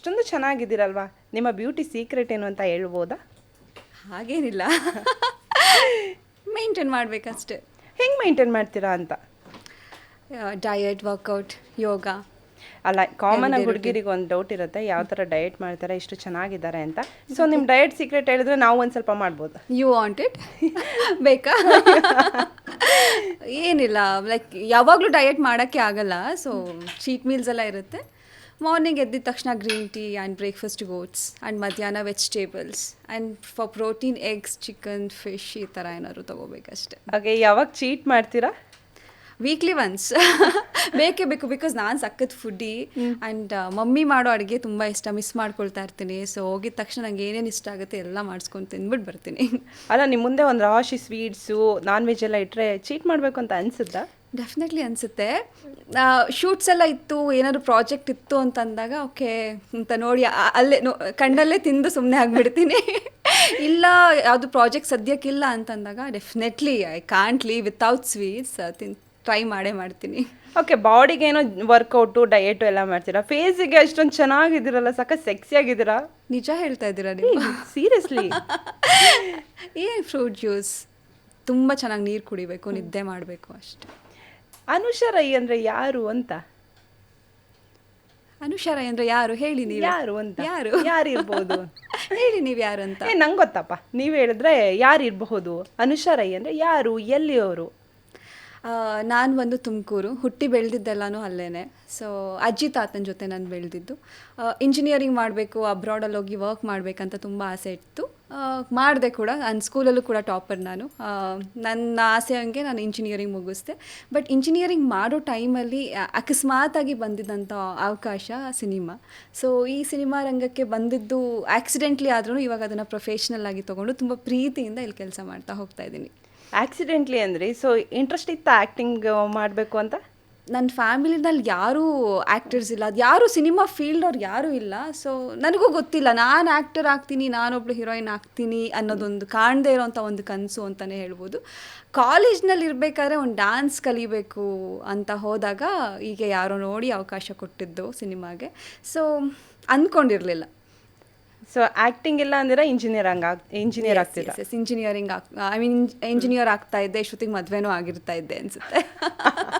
ಇಷ್ಟೊಂದು ಚೆನ್ನಾಗಿದ್ದೀರಲ್ವಾ? ನಿಮ್ಮ beauty secret ಏನು ಅಂತ ಹೇಳ್ಬೋದಾ? ಹಾಗೇನಿಲ್ಲ. ಮೇಂಟೈನ್ ಮಾಡಬೇಕಷ್ಟೆ. ಹೆಂಗೆ ಮೈಂಟೈನ್ ಮಾಡ್ತೀರಾ ಅಂತ? Diet workout yoga. ಅಲ್ಲ ಕಾಮನ್ ಆಗಿ ಹುಡುಗಿರಿಗೆ ಒಂದು ಡೌಟ್ ಇರುತ್ತೆ ಯಾವ ಥರ ಡಯಟ್ ಮಾಡ್ತಾರೆ ಇಷ್ಟು ಚೆನ್ನಾಗಿದ್ದಾರೆ ಅಂತ. ಸೊ ನಿಮ್ಮ ಡಯಟ್ ಸೀಕ್ರೆಟ್ ಹೇಳಿದ್ರೆ ನಾವು ಒಂದು ಸ್ವಲ್ಪ ಮಾಡ್ಬೋದು. ಯು ವಾಂಟ್ ಇಟ್ ಬೇಕಾ? ಏನಿಲ್ಲ ಲೈಕ್ ಯಾವಾಗಲೂ ಡಯಟ್ ಮಾಡೋಕ್ಕೆ ಆಗಲ್ಲ ಸೊ ಚೀಟ್ ಮೀಲ್ಸ್ ಎಲ್ಲ ಇರುತ್ತೆ. ಮಾರ್ನಿಂಗ್ ಎದ್ದಿದ ತಕ್ಷಣ green tea and breakfast oats and ಮಧ್ಯಾಹ್ನ vegetables and for protein eggs chicken fish ಈ ಥರ ಏನಾದ್ರು ತೊಗೋಬೇಕಷ್ಟೆ. ಹಾಗೆ ಯಾವಾಗ ಚೀಟ್ ಮಾಡ್ತೀರಾ? ವೀಕ್ಲಿ ಒನ್ಸ್ ಬೇಕೇ ಬೇಕು ಬಿಕಾಸ್ ನಾನು ಸಖತ್ ಫುಡ್ಡಿ ಆ್ಯಂಡ್ ಮಮ್ಮಿ ಮಾಡೋ ಅಡುಗೆ ತುಂಬ ಇಷ್ಟ. ಮಿಸ್ ಮಾಡ್ಕೊಳ್ತಾ ಇರ್ತೀನಿ. ಸೊ ಹೋಗಿದ ತಕ್ಷಣ ನಂಗೆ ಏನೇನು ಇಷ್ಟ ಆಗುತ್ತೆ ಎಲ್ಲ ಮಾಡಿಸ್ಕೊಂಡು ತಿಂದ್ಬಿಟ್ಟು ಬರ್ತೀನಿ. ಅಲ್ಲ ನಿಮ್ಮ ಮುಂದೆ ಒಂದು ರಾಶಿ ಸ್ವೀಟ್ಸು ನಾನ್ ವೆಜ್ ಎಲ್ಲ ಇಟ್ಟರೆ ಚೀಟ್ ಮಾಡಬೇಕು ಅಂತ ಅನಿಸುತ್ತಾ? ಡೆಫಿನೆಟ್ಲಿ ಅನಿಸುತ್ತೆ. ಶೂಟ್ಸ್ ಎಲ್ಲ ಇತ್ತು ಏನಾದ್ರು ಪ್ರಾಜೆಕ್ಟ್ ಇತ್ತು ಅಂತ ಅಂದಾಗ ಓಕೆ ಅಂತ ನೋಡಿ ಅಲ್ಲೇ ನೋ ಕಣ್ಣಲ್ಲೇ ತಿಂದು ಸುಮ್ಮನೆ ಆಗಿಬಿಡ್ತೀನಿ. ಇಲ್ಲ ಯಾವುದು ಪ್ರಾಜೆಕ್ಟ್ ಸದ್ಯಕ್ಕಿಲ್ಲ ಅಂತಂದಾಗ definitely I can't leave without sweets ತಿನ್ ಟ್ರೈ ಮಾಡೇ ಮಾಡ್ತೀನಿ. ಓಕೆ ಬಾಡಿಗೆ ಏನೋ ವರ್ಕೌಟು ಡಯೆಟು ಎಲ್ಲ ಮಾಡ್ತೀರಾ? ಫೇಸಿಗೆ ಅಷ್ಟೊಂದು ಚೆನ್ನಾಗಿದ್ದೀರಲ್ಲ ಸಾಕ ಸೆಕ್ಸಿ ಆಗಿದ್ದೀರಾ? ನಿಜ ಹೇಳ್ತಾ ಇದ್ದೀರಾ ನೀವು? ಸೀರಿಯಸ್ಲಿ ಏನು ಫ್ರೂಟ್ ಜ್ಯೂಸ್ ತುಂಬ ಚೆನ್ನಾಗಿ ನೀರು ಕುಡಿಬೇಕು ನಿದ್ದೆ ಮಾಡಬೇಕು ಅಷ್ಟೆ. ಅನುಷಾ ರೈ ಅಂದ್ರೆ ಯಾರು ಅಂತ? ಅನುಷಾರ ಅಂದ್ರೆ ಯಾರು? ಹೇಳಿ ನೀವು. ಯಾರು ಅಂತ? ಯಾರು? ಯಾರು ಇರ್ಬೋದು ಹೇಳಿ ನೀವು ಯಾರು ಅಂತ. ಏ ನಂಗೆ ಗೊತ್ತಪ್ಪ. ನೀವು ಹೇಳಿದ್ರೆ ಯಾರು ಇರಬಹುದು ಅನುಷಾ ರೈ ಅಂದ್ರೆ ಯಾರು? ಎಲ್ಲಿಯವರು? ನಾನು ಬಂದು ತುಮಕೂರು, ಹುಟ್ಟಿ ಬೆಳೆದಿದ್ದೆಲ್ಲನೂ ಅಲ್ಲೇ ಸೊ ಅಜ್ಜಿ ತಾತನ ಜೊತೆ ನಾನು ಬೆಳೆದಿದ್ದು. ಇಂಜಿನಿಯರಿಂಗ್ ಮಾಡಬೇಕು ಅಬ್ರಾಡಲ್ಲಿ ಹೋಗಿ ವರ್ಕ್ ಮಾಡಬೇಕಂತ ತುಂಬ ಆಸೆ ಇತ್ತು. ಮಾಡಿದೆ ಕೂಡ ನನ್ನ ಸ್ಕೂಲಲ್ಲೂ ಕೂಡ ಟಾಪರ್ ನಾನು. ನನ್ನ ಆಸೆ ಹಂಗೆ ನಾನು ಇಂಜಿನಿಯರಿಂಗ್ ಮುಗಿಸ್ದೆ. ಬಟ್ ಇಂಜಿನಿಯರಿಂಗ್ ಮಾಡೋ ಟೈಮಲ್ಲಿ ಅಕಸ್ಮಾತಾಗಿ ಬಂದಿದ್ದಂಥ ಅವಕಾಶ ಸಿನಿಮಾ. ಸೊ ಈ ಸಿನಿಮಾ ರಂಗಕ್ಕೆ ಬಂದಿದ್ದು ಆಕ್ಸಿಡೆಂಟ್ಲಿ ಆದ್ರೂ ಇವಾಗ ಅದನ್ನು ಪ್ರೊಫೆಷ್ನಲ್ ಆಗಿ ತೊಗೊಂಡು ತುಂಬ ಪ್ರೀತಿಯಿಂದ ಇಲ್ಲಿ ಕೆಲಸ ಮಾಡ್ತಾ ಹೋಗ್ತಾ ಇದ್ದೀನಿ. ಆಕ್ಸಿಡೆಂಟ್ಲಿ ಅಂದ್ರಿ ಸೊ ಇಂಟ್ರೆಸ್ಟ್ ಇತ್ತ ಆಕ್ಟಿಂಗ್ ಮಾಡಬೇಕು ಅಂತ? ನನ್ನ ಫ್ಯಾಮಿಲಿನಲ್ಲಿ ಯಾರೂ ಆ್ಯಕ್ಟರ್ಸ್ ಇಲ್ಲ. ಯಾರೂ ಸಿನಿಮಾ ಫೀಲ್ಡ್ ಅವ್ರು ಯಾರೂ ಇಲ್ಲ. ಸೊ ನನಗೂ ಗೊತ್ತಿಲ್ಲ. ನಾನು ಆ್ಯಕ್ಟರ್ ಆಗ್ತೀನಿ, ನಾನೊಬ್ಳು ಹೀರೋಯಿನ್ ಆಗ್ತೀನಿ ಅನ್ನೋದೊಂದು ಕಾಣದೇ ಇರೋಂಥ ಒಂದು ಕನಸು ಅಂತಲೇ ಹೇಳ್ಬೋದು. ಕಾಲೇಜ್ನಲ್ಲಿ ಇರಬೇಕಾದ್ರೆ ಒಂದು ಡ್ಯಾನ್ಸ್ ಕಲಿಬೇಕು ಅಂತ ಹೋದಾಗ ಹೀಗೆ ಯಾರೋ ನೋಡಿ ಅವಕಾಶ ಕೊಟ್ಟಿದ್ದು ಸಿನಿಮಾಗೆ. ಸೊ ಅಂದ್ಕೊಂಡಿರಲಿಲ್ಲ ಸೊ ಆಕ್ಟಿಂಗ್ ಇಲ್ಲ ಅಂದಿರ ಇಂಜಿನಿಯರ್ ಹಂಗ ಇಂಜಿನಿಯರ್ ಆಗ್ತಿಲ್ಲ ಇಂಜಿನಿಯರಿಂಗ್ ಆಗ್ ಐ ಮೀನ್ ಇಂಜಿನಿಯರ್ ಆಗ್ತಾ ಇದ್ದೆ ಇಷ್ಟೊತ್ತಿಗೆ ಮದುವೆನೂ ಆಗಿರ್ತಾ ಇದ್ದೆ ಅನಿಸುತ್ತೆ.